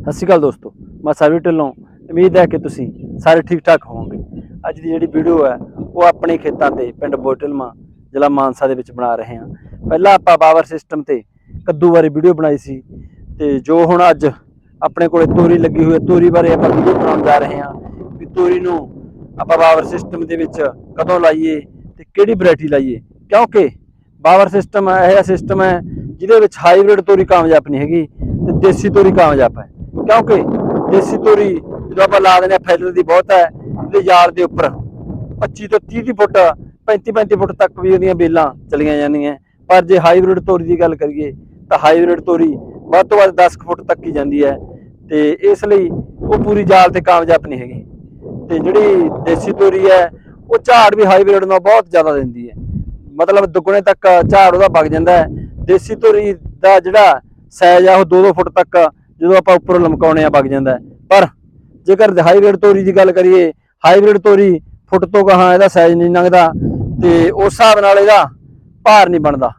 ਸਤਿ ਸ਼੍ਰੀ ਅਕਾਲ ਦੋਸਤੋ, ਮੈਂ ਸਰਵੀ ਢਿੱਲੋਂ। ਉਮੀਦ ਹੈ ਕਿ ਤੁਸੀਂ ਸਾਰੇ ਠੀਕ ਠਾਕ ਹੋਵੋਗੇ। ਅੱਜ ਦੀ ਜਿਹੜੀ ਵੀਡੀਓ ਹੈ, ਉਹ ਆਪਣੇ ਖੇਤਾਂ ਤੇ ਪਿੰਡ ਬੋਟਲਮਾ, ਜ਼ਿਲ੍ਹਾ ਮਾਨਸਾ ਦੇ ਵਿੱਚ ਬਣਾ ਰਹੇ ਹਾਂ। ਪਹਿਲਾਂ ਆਪਾਂ ਪਾਵਰ ਸਿਸਟਮ ਤੇ ਕੱਦੂ ਬਾਰੇ ਵੀਡੀਓ ਬਣਾਈ ਸੀ ਤੇ ਜੋ ਹੁਣ ਅੱਜ ਆਪਣੇ ਕੋਲੇ ਤੋਰੀ ਲੱਗੀ ਹੋਈ ਹੈ, ਤੋਰੀ ਬਾਰੇ ਆਪਾਂ ਵੀਡੀਓ ਬਣਾਉਣ ਜਾ ਰਹੇ ਹਾਂ ਵੀ ਤੋਰੀ ਨੂੰ ਆਪਾਂ ਪਾਵਰ ਸਿਸਟਮ ਦੇ ਵਿੱਚ ਕਦੋਂ ਲਾਈਏ ਤੇ ਕਿਹੜੀ ਵੈਰਾਈਟੀ ਲਾਈਏ। ਕਿਉਂਕਿ ਪਾਵਰ ਸਿਸਟਮ ਇਹ ਜਿਹਾ ਸਿਸਟਮ ਹੈ ਜਿਹਦੇ ਵਿੱਚ ਹਾਈਬ੍ਰਿਡ ਤੋਰੀ ਕਾਮਯਾਬ ਨਹੀਂ ਹੈਗੀ ਤੇ ਦੇਸੀ ਤੋਰੀ ਕਾਮਯਾਬ ਹੈ। ਕਿਉਂਕਿ ਦੇਸੀ ਤੋਰੀ ਜਦੋਂ ਆਪਾਂ ਲਾ ਦਿੰਦੇ ਆ ਫੈਲਰ ਦੀ ਬਹੁਤ ਹੈ, ਇਹਦੇ ਯਾਰ ਦੇ ਉੱਪਰ 25 ਤੋਂ 30 ਦੀ ਫੁੱਟ 35 35 ਫੁੱਟ ਤੱਕ ਵੀ ਉਹਦੀਆਂ ਬੇਲਾਂ ਚਲੀਆਂ ਜਾਂਦੀਆਂ। ਪਰ ਜੇ ਹਾਈਬ੍ਰਿਡ ਤੋਰੀ ਦੀ ਗੱਲ ਕਰੀਏ, ਤਾਂ ਹਾਈਬ੍ਰਿਡ ਤੋਰੀ ਵੱਧ ਤੋਂ ਵੱਧ 10 ਕੁ ਫੁੱਟ ਤੱਕ ਹੀ ਜਾਂਦੀ ਹੈ ਤੇ ਇਸ ਲਈ ਉਹ ਪੂਰੀ ਜਾਲ ਤੇ ਕਾਮਯਾਬ ਨਹੀਂ ਹੈਗੀ। ਤੇ ਜਿਹੜੀ ਦੇਸੀ ਤੋਰੀ ਹੈ, ਉਹ ਝਾੜ ਵੀ ਹਾਈਬ੍ਰਿਡ ਨਾਲ ਬਹੁਤ ਜ਼ਿਆਦਾ ਦਿੰਦੀ ਹੈ। ਮਤਲਬ ਦੁੱਗਣੇ ਤੱਕ ਝਾੜ ਉਹਦਾ ਵਗ ਜਾਂਦਾ ਹੈ। ਦੇਸੀ ਤੋਰੀ ਦਾ ਜਿਹੜਾ ਸਾਈਜ਼ ਆ, ਉਹ 2-2 ਫੁੱਟ ਤੱਕ ਜਦੋਂ ਆਪਾਂ ਉੱਪਰੋਂ ਲਮਕਾਉਣੇ ਆ, ਵਗ ਜਾਂਦਾ ਪਰ ਜੇਕਰ ਹਾਈਬ੍ਰਿਡ ਤੋਰੀ ਦੀ ਗੱਲ ਕਰੀਏ ਹਾਈਬ੍ਰਿਡ ਤੋਰੀ ਫੁੱਟ ਤੋਂ ਗਾਹਾਂ ਇਹਦਾ ਸਾਈਜ਼ ਨਹੀਂ ਲੰਘਦਾ ਤੇ ਉਸ ਹਿਸਾਬ ਨਾਲ ਇਹਦਾ ਭਾਰ ਨਹੀਂ ਬਣਦਾ।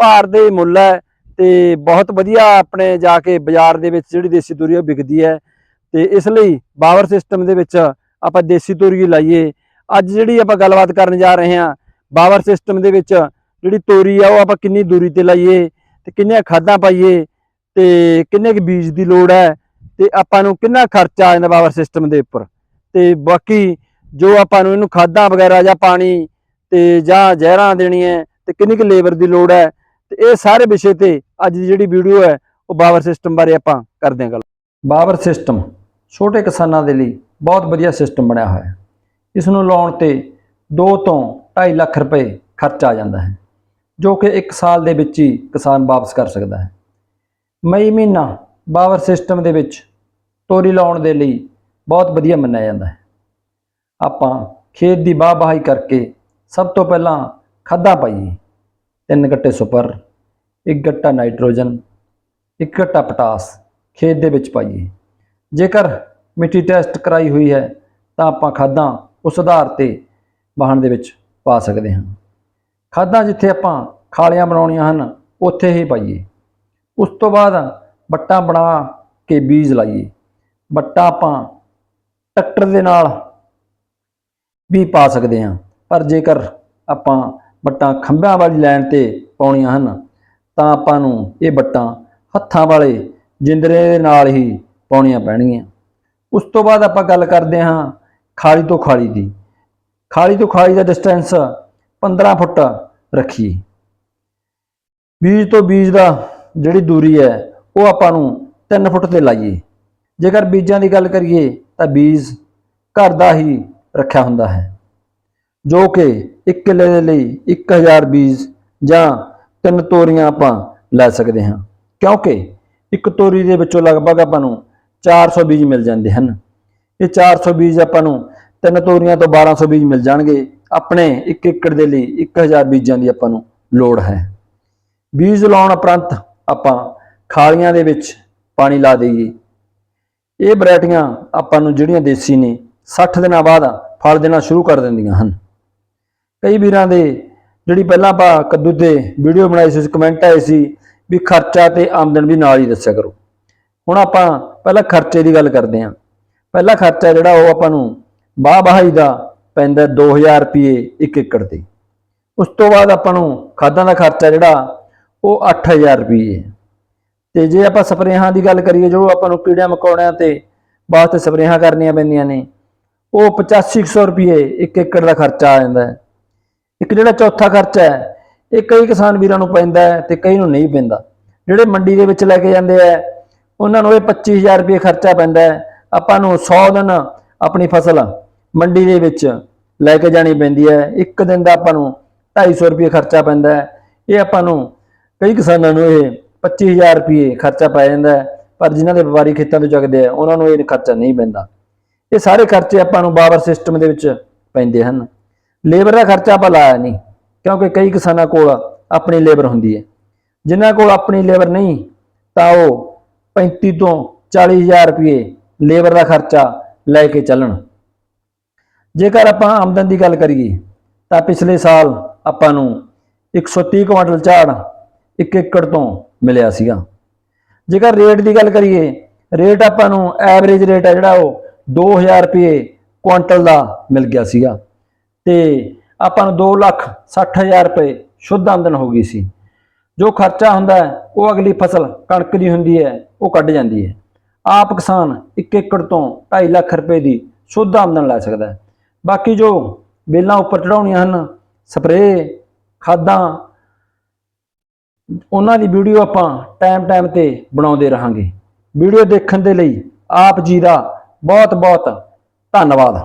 ਭਾਰ ਦੇ ਮੁੱਲ ਹੈ ਤੇ ਬਹੁਤ ਵਧੀਆ ਆਪਣੇ ਜਾ ਕੇ ਬਾਜ਼ਾਰ ਦੇ ਵਿੱਚ ਜਿਹੜੀ ਦੇਸੀ ਤੋਰੀ ਉਹ ਵਿਕਦੀ ਹੈ। ਤੇ ਇਸ ਲਈ ਬਾਵਰ ਸਿਸਟਮ ਦੇ ਵਿੱਚ ਆਪਾਂ ਦੇਸੀ ਤੋਰੀ ਲਾਈਏ। ਅੱਜ ਜਿਹੜੀ ਆਪਾਂ ਗੱਲਬਾਤ ਕਰਨ ਜਾ ਰਹੇ ਹਾਂ, ਬਾਵਰ ਸਿਸਟਮ ਦੇ ਵਿੱਚ ਜਿਹੜੀ ਤੋਰੀ ਆ, ਉਹ ਆਪਾਂ ਕਿੰਨੀ ਦੂਰੀ ਤੇ ਲਾਈਏ ਤੇ ਕਿੰਨੀਆਂ ਖਾਦਾਂ ਪਾਈਏ ਤੇ ਕਿੰਨੇ ਕੁ ਬੀਜ ਦੀ ਲੋੜ ਹੈ ਤੇ ਆਪਾਂ ਨੂੰ ਕਿੰਨਾ ਖਰਚਾ ਆ ਜਾਂਦਾ ਬਾਵਰ ਸਿਸਟਮ ਦੇ ਉੱਪਰ। ਤੇ ਬਾਕੀ ਜੋ ਆਪਾਂ ਨੂੰ ਇਹਨੂੰ ਖਾਦਾਂ ਵਗੈਰਾ ਜਾਂ ਪਾਣੀ ਤੇ ਜਾਂ ਜ਼ਹਿਰਾਂ ਦੇਣੀਆਂ ਤੇ ਕਿੰਨੀ ਕੁ ਲੇਬਰ ਦੀ ਲੋੜ ਹੈ ਤੇ ਇਹ ਸਾਰੇ ਵਿਸ਼ੇ ਤੇ ਅੱਜ ਦੀ ਜਿਹੜੀ ਵੀਡੀਓ ਹੈ ਉਹ ਬਾਵਰ ਸਿਸਟਮ ਬਾਰੇ ਆਪਾਂ ਕਰਦੇ ਹਾਂ ਗੱਲ। ਬਾਵਰ ਸਿਸਟਮ ਛੋਟੇ ਕਿਸਾਨਾਂ ਦੇ ਲਈ ਬਹੁਤ ਵਧੀਆ ਸਿਸਟਮ ਬਣਿਆ ਹੋਇਆ ਹੈ। ਇਸ ਨੂੰ ਲਾਉਣ ਤੇ 2 ਤੋਂ 2.5 ਲੱਖ ਰੁਪਏ ਖਰਚ ਆ ਜਾਂਦਾ ਹੈ, ਜੋ ਕਿ 1 ਸਾਲ ਦੇ ਵਿੱਚ ਹੀ ਕਿਸਾਨ ਵਾਪਸ ਕਰ ਸਕਦਾ ਹੈ। ਮਈ ਮਹੀਨਾ ਬਾਵਰ ਸਿਸਟਮ ਦੇ ਵਿੱਚ ਤੋਰੀ ਲਾਉਣ ਦੇ ਲਈ ਬਹੁਤ ਵਧੀਆ ਮੰਨਿਆ ਜਾਂਦਾ ਹੈ। ਆਪਾਂ ਖੇਤ ਦੀ ਬਾਹ ਬਾਹੀ ਕਰਕੇ ਸਭ ਤੋਂ ਪਹਿਲਾਂ ਖਾਦਾਂ ਪਾਈਏ। ਤਿੰਨ ਗੱਟੇ ਸੁਪਰ, ਇੱਕ ਗੱਟਾ ਨਾਈਟ੍ਰੋਜਨ, ਇੱਕ ਗੱਟਾ ਪੋਟਾਸ ਖੇਤ ਦੇ ਵਿੱਚ ਪਾਈਏ। ਜੇਕਰ ਮਿੱਟੀ ਟੈਸਟ ਕਰਾਈ ਹੋਈ ਹੈ ਤਾਂ ਆਪਾਂ ਖਾਦਾਂ ਉਸ ਆਧਾਰ ਤੇ ਵਾਹਣ ਦੇ ਵਿੱਚ ਪਾ ਸਕਦੇ ਹਾਂ। ਖਾਦਾਂ ਜਿੱਥੇ ਆਪਾਂ ਖਾਲੀਆਂ ਬਣਾਉਣੀਆਂ ਹਨ, ਉੱਥੇ ਹੀ ਪਾਈਏ। ਉਸ ਤੋਂ ਬਾਅਦ ਬੱਟਾਂ ਬਣਾ ਕੇ ਬੀਜ ਲਾਈਏ। ਬੱਟਾ ਆਪਾਂ ਟਰੈਕਟਰ ਦੇ ਨਾਲ ਵੀ ਪਾ ਸਕਦੇ ਹਾਂ। ਪਰ ਜੇਕਰ ਆਪਾਂ ਬੱਟਾਂ ਖੰਭਾਂ ਵਾਲੀ ਲਾਈਨ ਤੇ ਪਾਉਣੀਆਂ ਹਨ, ਤਾਂ ਆਪਾਂ ਨੂੰ ਇਹ ਬੱਟਾਂ ਹੱਥਾਂ ਵਾਲੇ ਜਿੰਦਰੇ ਦੇ ਨਾਲ ਹੀ ਪਾਉਣੀਆਂ ਪੈਣਗੀਆਂ। ਉਸ ਤੋਂ ਬਾਅਦ ਆਪਾਂ ਗੱਲ ਕਰਦੇ ਹਾਂ ਖਾਲੀ ਤੋਂ ਖਾਲੀ ਦੀ। ਖਾਲੀ ਤੋਂ ਖਾਲੀ ਦਾ ਡਿਸਟੈਂਸ 15 ਫੁੱਟ ਰੱਖੀਏ। ਬੀਜ ਤੋਂ ਬੀਜ ਦਾ ਜਿਹੜੀ ਦੂਰੀ ਹੈ, ਉਹ ਆਪਾਂ ਨੂੰ 3 ਫੁੱਟ ਤੇ ਲਾਈਏ। ਜੇਕਰ ਬੀਜਾਂ ਦੀ ਗੱਲ ਕਰੀਏ, ਤਾਂ ਬੀਜ ਘਰ ਦਾ ਹੀ ਰੱਖਿਆ ਹੁੰਦਾ ਹੈ, ਜੋ ਕਿ 1 ਕਿੱਲੇ ਦੇ ਲਈ 1000 ਬੀਜ ਜਾਂ ਤਿੰਨ ਤੋਰੀਆਂ ਆਪਾਂ ਲੈ ਸਕਦੇ ਹਾਂ। ਕਿਉਂਕਿ ਇੱਕ ਤੋਰੀ ਦੇ ਵਿੱਚੋਂ ਲਗਭਗ ਆਪਾਂ ਨੂੰ 400 ਬੀਜ ਮਿਲ ਜਾਂਦੇ ਹਨ। ਇਹ 400 ਬੀਜ ਆਪਾਂ ਨੂੰ ਤਿੰਨ ਤੋਰੀਆਂ ਤੋਂ 1200 ਬੀਜ ਮਿਲ ਜਾਣਗੇ। ਆਪਣੇ 1 ਏਕੜ ਦੇ ਲਈ 1000 ਬੀਜਾਂ ਦੀ ਆਪਾਂ ਨੂੰ ਲੋੜ ਹੈ। ਬੀਜ ਲਾਉਣ ਉਪਰੰਤ ਆਪਾਂ ਖਾਲੀਆਂ ਦੇ ਵਿੱਚ ਪਾਣੀ ਲਾ ਦਈਏ। ਇਹ ਵੈਰਾਈਟੀਆਂ ਆਪਾਂ ਨੂੰ ਜਿਹੜੀਆਂ ਦੇਸੀ ਨੇ 60 ਦਿਨਾਂ ਬਾਅਦ ਫਲ ਦੇਣਾ ਸ਼ੁਰੂ ਕਰ ਦਿੰਦੀਆਂ ਹਨ। ਕਈ ਵੀਰਾਂ ਦੇ ਜਿਹੜੀ ਪਹਿਲਾਂ ਆਪਾਂ ਕੱਦੂ ਤੇ ਵੀਡੀਓ ਬਣਾਈ ਸੀ ਕਮੈਂਟ ਆਏ ਸੀ ਵੀ ਖਰਚਾ ਤੇ ਆਮਦਨ ਵੀ ਨਾਲ ਹੀ ਦੱਸਿਆ ਕਰੋ। ਹੁਣ ਆਪਾਂ ਪਹਿਲਾਂ ਖਰਚੇ ਦੀ ਗੱਲ ਕਰਦੇ ਹਾਂ। ਪਹਿਲਾ ਖਰਚਾ ਜਿਹੜਾ ਉਹ ਆਪਾਂ ਨੂੰ ਬਾਹ ਬਾਹਾਈ ਦਾ ਪੈਂਦਾ 2000 ਰੁਪਏ ਇੱਕ ਏਕੜ ਤੇ। ਉਸ ਤੋਂ ਬਾਅਦ ਆਪਾਂ ਨੂੰ ਖਾਦਾਂ ਦਾ ਖਰਚਾ ਜਿਹੜਾ ਉਹ 8000 ਰੁਪਏ ਹੈ। ਤੇ ਜੇ ਆਪਾਂ ਸਪਰੇਹਾਂ ਦੀ ਗੱਲ ਕਰੀਏ, ਜੋ ਆਪਾਂ ਨੂੰ ਕੀੜਿਆਂ ਮਕੌੜਿਆਂ ਤੇ ਵਾਸਤੇ ਸਪਰੇਹਾਂ ਕਰਨੀਆਂ ਪੈਂਦੀਆਂ ਨੇ, ਉਹ 8500 ਰੁਪਏ ਇੱਕ ਏਕੜ ਦਾ ਖਰਚਾ ਆ ਜਾਂਦਾ ਹੈ। ਇੱਕ ਜਿਹੜਾ ਚੌਥਾ ਖਰਚਾ ਹੈ, ਇਹ ਕਈ ਕਿਸਾਨ ਵੀਰਾਂ ਨੂੰ ਪੈਂਦਾ ਹੈ ਤੇ ਕਈ ਨੂੰ ਨਹੀਂ ਪੈਂਦਾ। ਜਿਹੜੇ ਮੰਡੀ ਦੇ ਵਿੱਚ ਲੈ ਕੇ ਜਾਂਦੇ ਆ, ਉਹਨਾਂ ਨੂੰ ਇਹ 25000 ਰੁਪਏ ਖਰਚਾ ਪੈਂਦਾ ਹੈ। ਆਪਾਂ ਨੂੰ 100 ਦਿਨ ਆਪਣੀ ਫਸਲ ਮੰਡੀ ਦੇ ਵਿੱਚ ਲੈ ਕੇ ਜਾਣੀ ਪੈਂਦੀ ਹੈ। ਇੱਕ ਦਿਨ ਦਾ ਆਪਾਂ ਨੂੰ 250 ਰੁਪਏ ਖਰਚਾ ਪੈਂਦਾ ਹੈ। ਇਹ ਆਪਾਂ ਨੂੰ ਕਈ ਕਿਸਾਨਾਂ ਨੂੰ ਇਹ 25000 ਰੁਪਏ ਖਰਚਾ ਪੈ ਜਾਂਦਾ ਹੈ, ਪਰ ਜਿਨ੍ਹਾਂ ਦੇ ਵਪਾਰੀ ਖੇਤਾਂ ਤੋਂ ਚੱਕਦੇ ਆ, ਉਹਨਾਂ ਨੂੰ ਇਹ ਖਰਚਾ ਨਹੀਂ ਪੈਂਦਾ। ਇਹ ਸਾਰੇ ਖਰਚੇ ਆਪਾਂ ਨੂੰ ਬਾਬਰ ਸਿਸਟਮ ਦੇ ਵਿੱਚ ਪੈਂਦੇ ਹਨ। ਲੇਬਰ ਦਾ ਖਰਚਾ ਆਪਾਂ ਲਾਇਆ ਨਹੀਂ, ਕਿਉਂਕਿ ਕਈ ਕਿਸਾਨਾਂ ਕੋਲ ਆਪਣੀ ਲੇਬਰ ਹੁੰਦੀ ਹੈ। ਜਿਨ੍ਹਾਂ ਕੋਲ ਆਪਣੀ ਲੇਬਰ ਨਹੀਂ, ਤਾਂ ਉਹ 35 ਤੋਂ 40000 ਰੁਪਏ ਲੇਬਰ ਦਾ ਖਰਚਾ ਲੈ ਕੇ ਚੱਲਣ। ਜੇਕਰ ਆਪਾਂ ਆਮਦਨ ਦੀ ਗੱਲ ਕਰੀਏ, ਤਾਂ ਪਿਛਲੇ ਸਾਲ ਆਪਾਂ ਨੂੰ 130 ਕੁਇੰਟਲ ਝਾੜ ਇੱਕ ਏਕੜ ਤੋਂ ਮਿਲਿਆ ਸੀਗਾ। ਜੇਕਰ ਰੇਟ ਦੀ ਗੱਲ ਕਰੀਏ ਰੇਟ ਆਪਾਂ ਨੂੰ ਐਵਰੇਜ ਰੇਟ ਹੈ ਜਿਹੜਾ ਉਹ 2000 ਰੁਪਏ ਕੁਇੰਟਲ ਦਾ ਮਿਲ ਗਿਆ ਸੀਗਾ। ਤੇ ਆਪਾਂ ਨੂੰ 2 ਲੱਖ 60000 ਰੁਪਏ ਸ਼ੁੱਧ ਆਮਦਨ ਹੋ ਗਈ ਸੀ। ਜੋ ਖਰਚਾ ਹੁੰਦਾ ਉਹ ਅਗਲੀ ਫਸਲ ਕਣਕ ਦੀ ਹੁੰਦੀ ਹੈ, ਉਹ ਕੱਢ ਜਾਂਦੀ ਹੈ। ਆਪ ਕਿਸਾਨ 1 ਏਕੜ ਤੋਂ 2.5 ਲੱਖ ਰੁਪਏ ਦੀ ਸ਼ੁੱਧ ਆਮਦਨ ਲੈ ਸਕਦਾ ਹੈ। ਬਾਕੀ ਜੋ ਬੇਲਾਂ ਉੱਪਰ ਚੜਾਉਣੀਆਂ ਹਨ, ਸਪਰੇਅ, ਖਾਦਾਂ ਉਹਨਾਂ ਦੀ ਵੀਡੀਓ ਆਪਾਂ ਟਾਈਮ ਟਾਈਮ ਤੇ ਬਣਾਉਂਦੇ ਰਹਾਂਗੇ। ਵੀਡੀਓ ਦੇਖਣ ਦੇ ਲਈ ਆਪ ਜੀ ਦਾ ਬਹੁਤ ਬਹੁਤ ਧੰਨਵਾਦ।